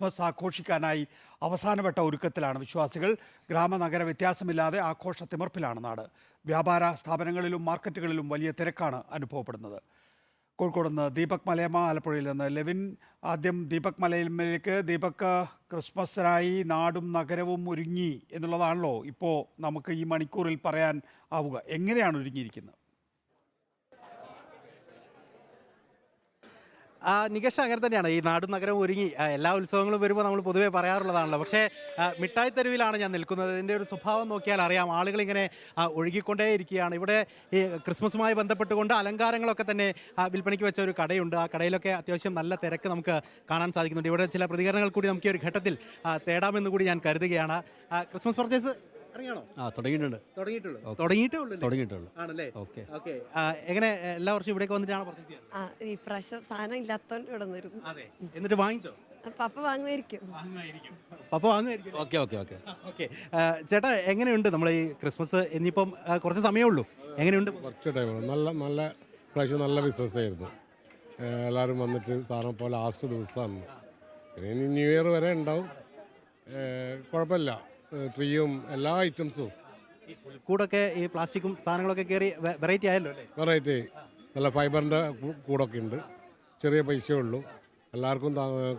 Christmas ആഘോഷിക്കാനായി അവസാനവട്ട ഒരുക്കത്തിലാണ് വിശ്വാസികൾ. ഗ്രാമനഗര വ്യത്യാസമില്ലാതെ ആഘോഷ തിമർപ്പിലാണ് നാട്. വ്യാപാര സ്ഥാപനങ്ങളിലും മാർക്കറ്റുകളിലും വലിയ തിരക്കാണ് അനുഭവപ്പെടുന്നത്. കോഴിക്കോട് നിന്ന് ദീപക് മലയമ്മ ആലപ്പുഴയിൽ നിന്ന് ലെവിൻ. ആദ്യം ദീപക് മലയമ്മയിലേക്ക് ദീപക് ക്രിസ്മസിനായി നാടും നഗരവും ഒരുങ്ങി എന്നുള്ളതാണല്ലോ ഇപ്പോൾ നമുക്ക് ഈ മണിക്കൂറിൽ പറയാൻ ആവുക. എങ്ങനെയാണ് ഒരുങ്ങിയിരിക്കുന്നത്? നികേഷ് അങ്ങനെ തന്നെയാണ്. ഈ നാടും നഗരവും ഒരുങ്ങി എല്ലാ ഉത്സവങ്ങളും വരുമ്പോൾ നമ്മൾ പൊതുവേ പറയാറുള്ളതാണല്ലോ. പക്ഷേ മിഠായി തെരുവിലാണ് ഞാൻ നിൽക്കുന്നത്. ഇതിന്റെ ഒരു സ്വഭാവം നോക്കിയാൽ അറിയാം. ആളുകൾ ഇങ്ങനെ ഒഴുകിക്കൊണ്ടേയിരിക്കുകയാണ് ഇവിടെ ഈ ക്രിസ്മസുമായി ബന്ധപ്പെട്ടുകൊണ്ട് അലങ്കാരങ്ങളൊക്കെ തന്നെ വിൽപ്പനയ്ക്ക് വെച്ച ഒരു കടയുണ്ട്. ആ കടയിലൊക്കെ അത്യാവശ്യം നല്ല തിരക്ക് നമുക്ക് കാണാൻ സാധിക്കുന്നുണ്ട്. ഇവിടെ ചില പ്രതികരണങ്ങൾ കൂടി നമുക്ക് ഈ ഒരു ഘട്ടത്തിൽ തേടാമെന്ന് കൂടി ഞാൻ കരുതുകയാണ്. ക്രിസ്മസ് പർച്ചേസ് അറിയാണോ? ആ തുടങ്ങിയിട്ടുണ്ട്. തുടങ്ങിയിട്ടുള്ളൂ. തുടങ്ങിയിട്ടേ ഉള്ളൂ അല്ലേ? തുടങ്ങിയിട്ടുള്ളൂ. ആണല്ലേ? ഓക്കെ. ഓക്കെ. എങ്ങനെ എല്ലാ വർഷവും ഇവിടേക്ക് വന്നിട്ടാണ് പർച്ചേസ് ചെയ്യാറ്? ആ ഈ പ്രാവശ്യം സാധനം ഇല്ലാത്തോണ്ട് ഇവിടെ നിന്നിരുന്നു അതെ. എന്നിട്ട് വാങ്ങിച്ചോ? പപ്പ വാങ്ങുമായിരിക്കും. വാങ്ങുമായിരിക്കും. പപ്പ വാങ്ങുമായിരിക്കും ഓക്കെ ഓക്കെ ഓക്കെ. ഓക്കെ. ചേട്ടാ എങ്ങനെയുണ്ട് നമ്മൾ ഈ ക്രിസ്മസ്? ഇനിയിപ്പം ആ, കുറച്ച് സമയമേ ഉള്ളൂ എങ്ങനെയുണ്ട്? കുറച്ച് ടൈം നല്ല നല്ല പ്രാവശ്യം നല്ല ബിസിനസ് ആയിരുന്നു. ഏഹ് എല്ലാവരും വന്നിട്ട് സാറിനെ പോലെ ലാസ്റ്റ് ദിവസമാണ് പിന്നെ ഇനി ന്യൂ ഇയർ വരെ ഉണ്ടാവും. ഏഹ് കുഴപ്പമില്ല. ട്രീയും എല്ലാ ഐറ്റംസും ഈ പുൽക്കൂടൊക്കെ ഈ പ്ലാസ്റ്റിക്കും സാധനങ്ങളൊക്കെ കയറി വെറൈറ്റി ആയല്ലോ അല്ലേ? വെറൈറ്റി നല്ല ഫൈബറിന്റെ കൂടൊക്കെ ഉണ്ട്. ചെറിയ പൈസയേ ഉള്ളൂ. എല്ലാവർക്കും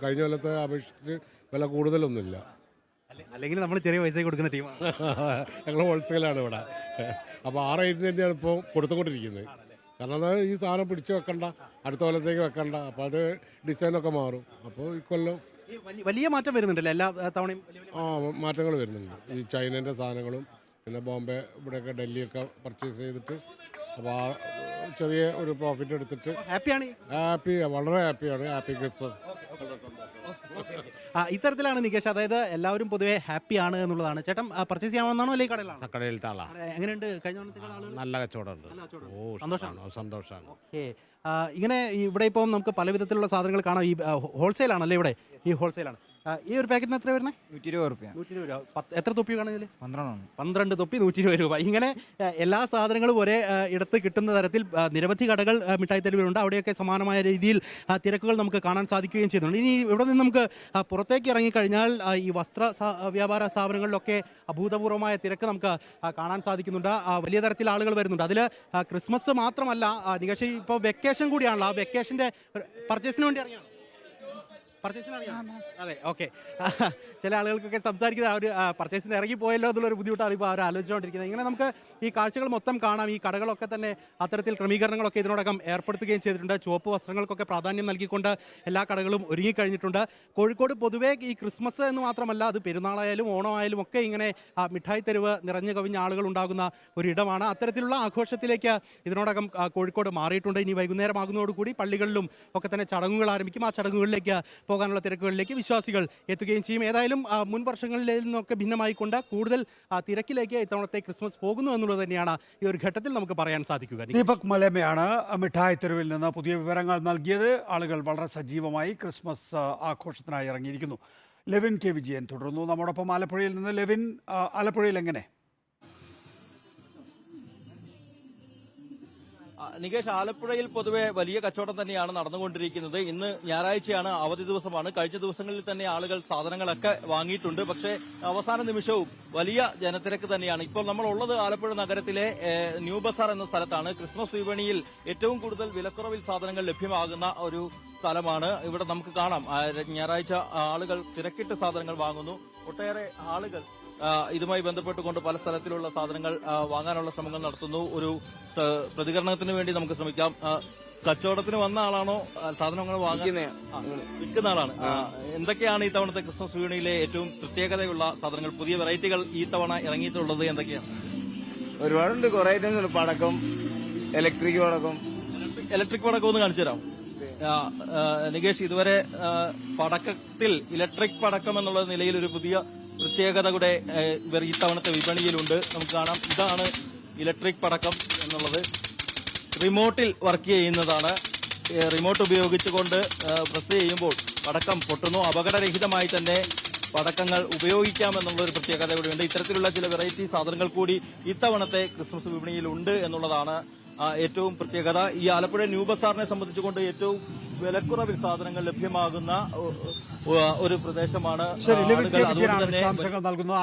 കഴിഞ്ഞ കൊല്ലത്തെ അപേക്ഷിച്ച് വില കൂടുതലൊന്നുമില്ല. അല്ലെ- അല്ലെങ്കിൽ നമ്മൾ ചെറിയ പൈസ കൊടുക്കുന്ന ടീമാണ്. ഞങ്ങൾ ഹോൾസെയിലാണ് ഇവിടെ. അപ്പോൾ ആറ് റേറ്റിന് തന്നെയാണ് ഇപ്പോൾ കൊടുത്തുകൊണ്ടിരിക്കുന്നത്. കാരണം അത് ഈ സാധനം പിടിച്ച് വെക്കണ്ട അടുത്ത കൊല്ലത്തേക്ക് വെക്കണ്ട. അപ്പോൾ അത് ഡിസൈനൊക്കെ മാറും. അപ്പോൾ ഇക്കൊല്ലം കൊല്ലം ഈ വലിയ- വലിയ മാറ്റം വരുന്നുണ്ടല്ലോ എല്ലാ തവണയും വലിയ വലിയ ആ മാറ്റങ്ങൾ വരുന്നുണ്ട്. ഈ ചൈനേന്റെ സാധനങ്ങളും പിന്നെ ബോംബെ ഇവിടെയൊക്കെ ഡൽഹിയൊക്കെ പർച്ചേസ് ചെയ്തിട്ട് അപ്പോൾ ആ ചെറിയ ഒരു പ്രോഫിറ്റ് എടുത്തിട്ട് ഹാപ്പിയാണ് ഈ ഹാപ്പി വളരെ ഹാപ്പിയാണ് ഹാപ്പി ക്രിസ്മസ്. ആ, ഇത്തരത്തിലാണ് നികേഷ്. അതായത് എല്ലാവരും പൊതുവേ ഹാപ്പി ആണ് എന്നുള്ളതാണ്. ചേട്ടൻ പർച്ചേസ് ചെയ്യാമെന്നാണോ അല്ലെങ്കിൽ കടയിലാണ്? കടയിലത്തെ ആളാ എങ്ങനെയുണ്ട്? കഴിഞ്ഞ ആളുകൾ? നല്ല കച്ചവടമുണ്ട്. ഓ സന്തോഷാണോ? ഇഷ്ടമാണ്. സന്തോഷമാണ് ഓക്കെ ഇങ്ങനെ ഇവിടെ ഇപ്പം നമുക്ക് പല വിധത്തിലുള്ള സാധനങ്ങൾ കാണാം. ഈ ഹോൾസെയിൽ ആണല്ലേ ഇവിടെ? ഈ ഹോൾസെയിലാണ് ഈ ഒരു പാക്കറ്റിന് എത്ര വരുന്നത് നൂറ്റി ഇരുപത് റുപ്യ നൂറ്റി ഇരുപത് രൂപ. പത്ത് എത്ര തൊപ്പി കാണുന്നതിൽ ഇതിൽ പന്ത്രണ്ടാണ് പന്ത്രണ്ട് തൊപ്പി നൂറ്റി ഇരുപത് രൂപ. ഇങ്ങനെ എല്ലാ സാധനങ്ങളും ഒരേ ഇടത്ത് കിട്ടുന്ന തരത്തിൽ നിരവധി കടകൾ മിഠായി തെരുവിലുണ്ട് അവിടെയൊക്കെ സമാനമായ രീതിയിൽ തിരക്കുകൾ നമുക്ക് കാണാൻ സാധിക്കുകയും ചെയ്യുന്നുണ്ട്. ഇനി ഇവിടെ നിന്ന് നമുക്ക് പുറത്തേക്ക് ഇറങ്ങിക്കഴിഞ്ഞാൽ ഈ വസ്ത്ര വ്യാപാര സ്ഥാപനങ്ങളിലൊക്കെ അഭൂതപൂർവമായ തിരക്ക് നമുക്ക് കാണാൻ സാധിക്കുന്നുണ്ട്. വലിയ തരത്തിൽ ആളുകൾ വരുന്നുണ്ട്. അതിൽ ക്രിസ്മസ് മാത്രമല്ല ആ, നികേഷ് ഇപ്പോൾ വെക്കേഷൻ കൂടിയാണല്ലോ. ആ വെക്കേഷന്റെ പർച്ചേസിന് വേണ്ടി ഇറങ്ങിയാണ്? പർച്ചേസിന് അറിയാം അതെ ഓക്കെ. ചില ആളുകൾക്കൊക്കെ സംസാരിക്കുന്നത് അവർ പർച്ചേസിന് ഇറങ്ങി പോയല്ലോ എന്നുള്ളൊരു ബുദ്ധിമുട്ടാണ് ഇപ്പോൾ അവർ ആലോചിച്ചുകൊണ്ടിരിക്കുന്നത്. ഇങ്ങനെ നമുക്ക് ഈ കാഴ്ചകൾ മൊത്തം കാണാം. ഈ കടകളൊക്കെ തന്നെ അത്തരത്തിൽ ക്രമീകരണങ്ങളൊക്കെ ഇതിനോടകം ഏർപ്പെടുത്തുകയും ചെയ്തിട്ടുണ്ട്. ചുവപ്പ് വസ്ത്രങ്ങൾക്കൊക്കെ പ്രാധാന്യം നൽകിക്കൊണ്ട് എല്ലാ കടകളും ഒരുങ്ങിക്കഴിഞ്ഞിട്ടുണ്ട്. കോഴിക്കോട് പൊതുവേ ഈ ക്രിസ്മസ് എന്ന് മാത്രമല്ല അത് പെരുന്നാളായാലും ഓണമായാലും ഒക്കെ ഇങ്ങനെ ആ, മിഠായി തെരുവ് നിറഞ്ഞു കവിഞ്ഞ ആളുകൾ ഉണ്ടാകുന്ന ഒരു ഇടമാണ് അത്തരത്തിലുള്ള ആഘോഷത്തിലേക്ക് ഇതിനോടകം ആ, കോഴിക്കോട് മാറിയിട്ടുണ്ട്. ഇനി വൈകുന്നേരമാകുന്നതോടുകൂടി പള്ളികളിലും ഒക്കെ തന്നെ ചടങ്ങുകൾ ആരംഭിക്കും. ആ ചടങ്ങുകളിലേക്ക് പോകാനുള്ള തിരക്കുകളിലേക്ക് വിശ്വാസികൾ എത്തുകയും ചെയ്യും. ഏതായാലും മുൻ വർഷങ്ങളിൽ നിന്നൊക്കെ ഭിന്നമായിക്കൊണ്ട് കൂടുതൽ തിരക്കിലേക്ക് ഇത്തവണത്തെ ക്രിസ്മസ് പോകുന്നു എന്നുള്ളത് തന്നെയാണ് ഈ ഒരു ഘട്ടത്തിൽ നമുക്ക് പറയാൻ സാധിക്കുക. ദീപക് മലമയാണ് മിഠായി തെരുവിൽ നിന്ന് പുതിയ വിവരങ്ങൾ നൽകിയത്. ആളുകൾ വളരെ സജീവമായി ക്രിസ്മസ് ആഘോഷത്തിനായി ഇറങ്ങിയിരിക്കുന്നു. Levin K. വിജയൻ തുടർന്നു നമ്മോടൊപ്പം ആലപ്പുഴയിൽ നിന്ന് ലെവിൻ ആലപ്പുഴയിൽ എങ്ങനെ? നികേഷ് ആലപ്പുഴയിൽ പൊതുവെ വലിയ കച്ചവടം തന്നെയാണ് നടന്നുകൊണ്ടിരിക്കുന്നത്. ഇന്ന് ഞായറാഴ്ചയാണ് അവധി ദിവസമാണ്. കഴിഞ്ഞ ദിവസങ്ങളിൽ തന്നെ ആളുകൾ സാധനങ്ങളൊക്കെ വാങ്ങിയിട്ടുണ്ട്. പക്ഷേ അവസാന നിമിഷവും വലിയ ജനത്തിരക്ക് തന്നെയാണ്. ഇപ്പോൾ നമ്മൾ ഉള്ളത് ആലപ്പുഴ നഗരത്തിലെ ന്യൂ ബസാർ എന്ന സ്ഥലത്താണ്. ക്രിസ്മസ് വിപണിയിൽ ഏറ്റവും കൂടുതൽ വിലക്കുറവിൽ സാധനങ്ങൾ ലഭ്യമാകുന്ന ഒരു സ്ഥലമാണ്. ഇവിടെ നമുക്ക് കാണാം. ഞായറാഴ്ച ആളുകൾ തിരക്കിട്ട് സാധനങ്ങൾ വാങ്ങുന്നു. ഒട്ടേറെ ആളുകൾ ഇതുമായി ബന്ധപ്പെട്ടുകൊണ്ട് പല സ്ഥലത്തിലുള്ള സാധനങ്ങൾ വാങ്ങാനുള്ള ശ്രമങ്ങൾ നടത്തുന്നു. ഒരു പ്രതികരണത്തിന് വേണ്ടി നമുക്ക് ശ്രമിക്കാം. കച്ചവടത്തിന് വന്ന ആളാണോ? സാധനങ്ങൾ വാങ്ങാൻ വിൽക്കുന്ന ആളാണ്. എന്തൊക്കെയാണ് ഈ തവണത്തെ ക്രിസ്മസ് വിപണിയിലെ ഏറ്റവും പ്രത്യേകതയുള്ള സാധനങ്ങൾ? പുതിയ വെറൈറ്റികൾ ഈ തവണ ഇറങ്ങിയിട്ടുള്ളത് എന്തൊക്കെയാണ്? ഒരുപാടുണ്ട്. കുറെ ഐറ്റംസ് ഉണ്ട്. പടക്കം ഇലക്ട്രിക് പടക്കം. ഇലക്ട്രിക് പടക്കം ഒന്ന് കാണിച്ചു തരാം. നികേഷ് ഇതുവരെ പടക്കത്തിൽ ഇലക്ട്രിക് പടക്കം എന്നുള്ള നിലയിൽ ഒരു പുതിയ പ്രത്യേകതയുടെ കൂടെ ഇവർ ഈ തവണത്തെ വിപണിയിലുണ്ട്. നമുക്ക് കാണാം. ഇതാണ് ഇലക്ട്രിക് പടക്കം എന്നുള്ളത്. റിമോട്ടിൽ വർക്ക് ചെയ്യുന്നതാണ്. റിമോട്ട് ഉപയോഗിച്ചുകൊണ്ട് പ്രസ് ചെയ്യുമ്പോൾ പടക്കം പൊട്ടുന്നു. അപകടരഹിതമായി തന്നെ പടക്കങ്ങൾ ഉപയോഗിക്കാം എന്നുള്ള ഒരു പ്രത്യേകത കൂടിയുണ്ട്. ഇത്തരത്തിലുള്ള ചില വെറൈറ്റി സാധനങ്ങൾ കൂടി ഇത്തവണത്തെ ക്രിസ്മസ് വിപണിയിലുണ്ട് എന്നുള്ളതാണ് ഏറ്റവും പ്രത്യേകത. ഈ ആലപ്പുഴ ന്യൂ ബസാറിനെ സംബന്ധിച്ചുകൊണ്ട് ഏറ്റവും വിലക്കുറവിൽ സാധനങ്ങൾ ലഭ്യമാകുന്ന ഒരു പ്രദേശമാണ് ശരി നൽകുന്നത്.